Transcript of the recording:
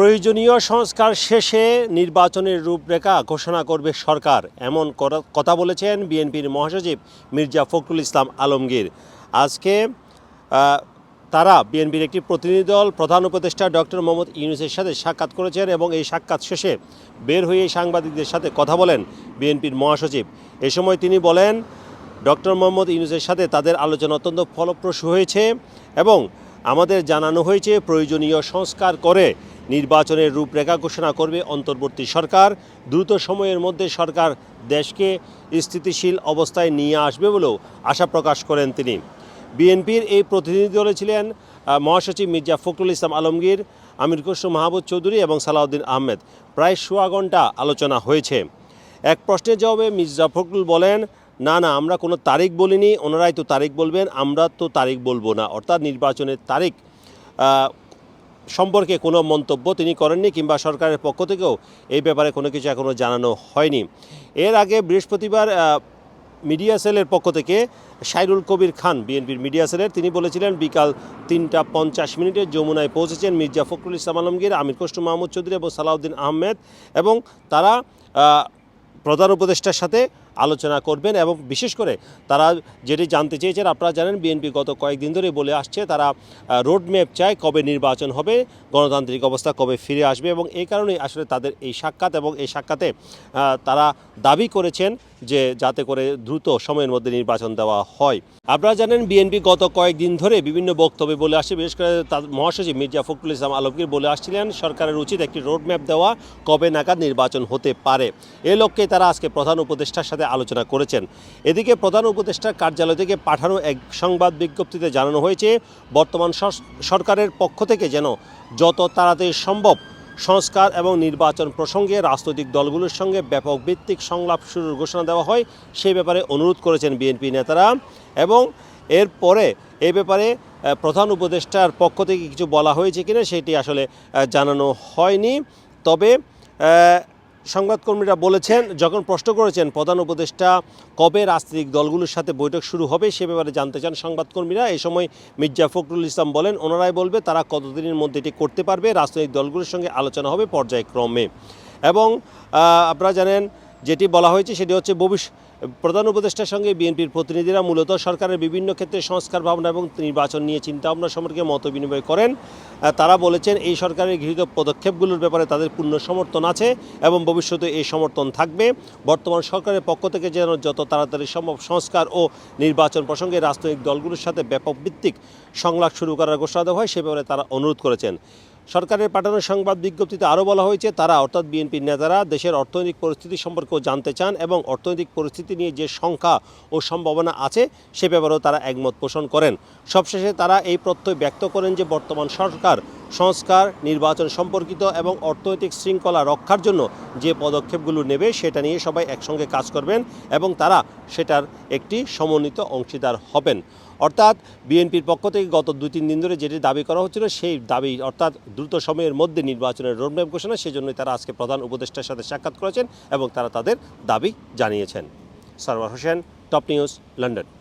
প্রয়োজনীয় সংস্কার শেষে নির্বাচনের রূপরেখা ঘোষণা করবে সরকার, এমন কথা বলেছেন বিএনপির মহাসচিব মির্জা ফখরুল ইসলাম আলমগীর। আজকে তারা বিএনপির একটি প্রতিনিধি দল, প্রধান উপদেষ্টা ডক্টর মোহাম্মদ ইউনুসের সাথে সাক্ষাৎ করেছেন এবং এই সাক্ষাৎ শেষে বের হয়ে সাংবাদিকদের সাথে কথা বলেন বিএনপির মহাসচিব। এ সময় তিনি বলেন, ডক্টর মোহাম্মদ ইউনুসের সাথে তাদের আলোচনা অত্যন্ত ফলপ্রসূ হয়েছে এবং আমাদের জানানো হয়েছে প্রয়োজনীয় সংস্কার করে নির্বাচনের রূপরেখা ঘোষণা করবে অন্তর্বর্তী সরকার। দ্রুত সময়ের মধ্যে সরকার দেশকে স্থিতিশীল অবস্থায় নিয়ে আসবে বলেও আশা প্রকাশ করেন তিনি। বিএনপির এই প্রতিনিধি দলে ছিলেন মহাসচিব মির্জা ফখরুল ইসলাম আলমগীর, আমির খসরু মাহবুব চৌধুরী এবং সালাউদ্দিন আহমেদ। প্রায় সোয়া ঘণ্টা আলোচনা হয়েছে। এক প্রশ্নের জবাবে মির্জা ফখরুল বলেন, না না, আমরা কোনো তারিখ বলিনি। ওনারাই তো তারিখ বলবেন, আমরা তো তারিখ বলব না। অর্থাৎ নির্বাচনের তারিখ সম্পর্কে কোনো মন্তব্য তিনি করেননি কিংবা সরকারের পক্ষ থেকেও এই ব্যাপারে কোনো কিছু এখনও জানানো হয়নি। এর আগে বৃহস্পতিবার মিডিয়া সেলের পক্ষ থেকে সাইরুল কবির খান, বিএনপির মিডিয়া সেলের, তিনি বলেছিলেন, বিকাল তিনটা পঞ্চাশ মিনিটে যমুনায় পৌঁছেছেন মির্জা ফখরুল ইসলাম আলমগীর, আমির খসরু মাহমুদ চৌধুরী এবং সালাউদ্দিন আহমেদ এবং তারা প্রধান উপদেষ্টার সাথে আলোচনা করবেন এবং বিশেষ করে তারা যেটি জানতে চেয়েছেন, আপনারা জানেন বিএনপি গত কয়েকদিন ধরে বলে আসছে, তারা রোডম্যাপ চায় কবে নির্বাচন হবে, গণতান্ত্রিক অবস্থা কবে ফিরে আসবে এবং এই কারণেই আসলে তাদের এই সাক্ষাৎ এবং এই সাক্ষাতে তারা দাবি করেছেন যে যাতে করে দ্রুত সময়ের মধ্যে নির্বাচন দেওয়া হয়। আপনারা জানেন, বিএনপি গত কয়েকদিন ধরে বিভিন্ন বক্তব্যে বলে আসছে বিশেষ করে তার মহাসচিব মির্জা ফখরুল ইসলাম আলমগীর বলে আসছিলেন, সরকারের উচিত একটি রোডম্যাপ দেওয়া, কবে নাগাদ নির্বাচন হতে পারে। এ লক্ষ্যে তারা আজকে প্রধান উপদেষ্টার সাথে আলোচনা করেছেন। এদিকে প্রধান উপদেষ্টার কার্যালয় থেকে পাঠানো এক সংবাদ বিজ্ঞপ্তিতে জানানো হয়েছে, বর্তমান সরকারের পক্ষ থেকে যেন যত তাড়াতাড়ি সম্ভব সংস্কার এবং নির্বাচন প্রসঙ্গে রাজনৈতিক দলগুলোর সঙ্গে ব্যাপক ভিত্তিক সংলাপ শুরুর ঘোষণা দেওয়া হয়, সেই ব্যাপারে অনুরোধ করেছেন বিএনপি নেতারা এবং এরপরে এ ব্যাপারে প্রধান উপদেষ্টার পক্ষ থেকে কিছু বলা হয়েছে কিনা সেটি আসলে জানানো হয়নি। তবে সংবাদকর্মীরা বলেছেন, যখন প্রশ্ন করেছেন প্রধান উপদেষ্টা কবে রাজনৈতিক দলগুলোর সাথে বৈঠক শুরু হবে সে ব্যাপারে জানতে চান সংবাদকর্মীরা, এই সময় মির্জা ফখরুল ইসলাম বলেন, ওনারাই বলবে তারা কতদিনের মধ্যে এটি করতে পারবে, রাজনৈতিক দলগুলোর সঙ্গে আলোচনা হবে পর্যায়ক্রমে। এবং আপনারা জানেন যেটি বলা হয়েছে সেটি হচ্ছে ভবিষ্যৎ প্রধান উপদেষ্টার সঙ্গে বিএনপির প্রতিনিধিরা মূলত সরকারের বিভিন্ন ক্ষেত্রে সংস্কার ভাবনা এবং নির্বাচন নিয়ে চিন্তাভাবনা সম্পর্কে মত বিনিময় করেন। তারা বলেছেন এই সরকারের গৃহীত পদক্ষেপগুলোর ব্যাপারে তাদের পূর্ণ সমর্থন আছে এবং ভবিষ্যতে এই সমর্থন থাকবে। বর্তমান সরকারের পক্ষ থেকে যেন যত তাড়াতাড়ি সম্ভব সংস্কার ও নির্বাচন প্রসঙ্গে রাজনৈতিক দলগুলোর সাথে ব্যাপক ভিত্তিক সংলাপ শুরু করার ঘোষণা দেওয়া হয়, সে ব্যাপারে তারা অনুরোধ করেছেন। সরকারের পাঠানো সংবাদ বিজ্ঞপ্তিতে আরও বলা হয়েছে, তারা অর্থাৎ বিএনপির নেতারা দেশের অর্থনৈতিক পরিস্থিতি সম্পর্কেও জানতে চান এবং অর্থনৈতিক পরিস্থিতি নিয়ে যে সংখ্যা ও সম্ভাবনা আছে, সে ব্যাপারেও তারা একমত পোষণ করেন। সবশেষে তারা এই প্রত্যয় ব্যক্ত করেন যে বর্তমান সরকার সংস্কার, নির্বাচন সম্পর্কিত এবং অর্থনৈতিক শৃঙ্খলা রক্ষার জন্য যে পদক্ষেপগুলো নেবে সেটা নিয়ে সবাই একসঙ্গে কাজ করবেন এবং তারা সেটার একটি সমন্বিত অংশীদার হবেন। অর্থাৎ বিএনপির পক্ষ থেকে গত দুই তিন দিন ধরে যেটি দাবি করা হচ্ছিল সেই দাবি অর্থাৎ দ্রুত সময়ের মধ্যে নির্বাচনের রোডম্যাপ ঘোষণা, সেজন্যই তারা আজকে প্রধান উপদেষ্টার সাথে সাক্ষাৎ করেছেন এবং তারা তাদের দাবি জানিয়েছেন। Sarwar Hossain, top news, London.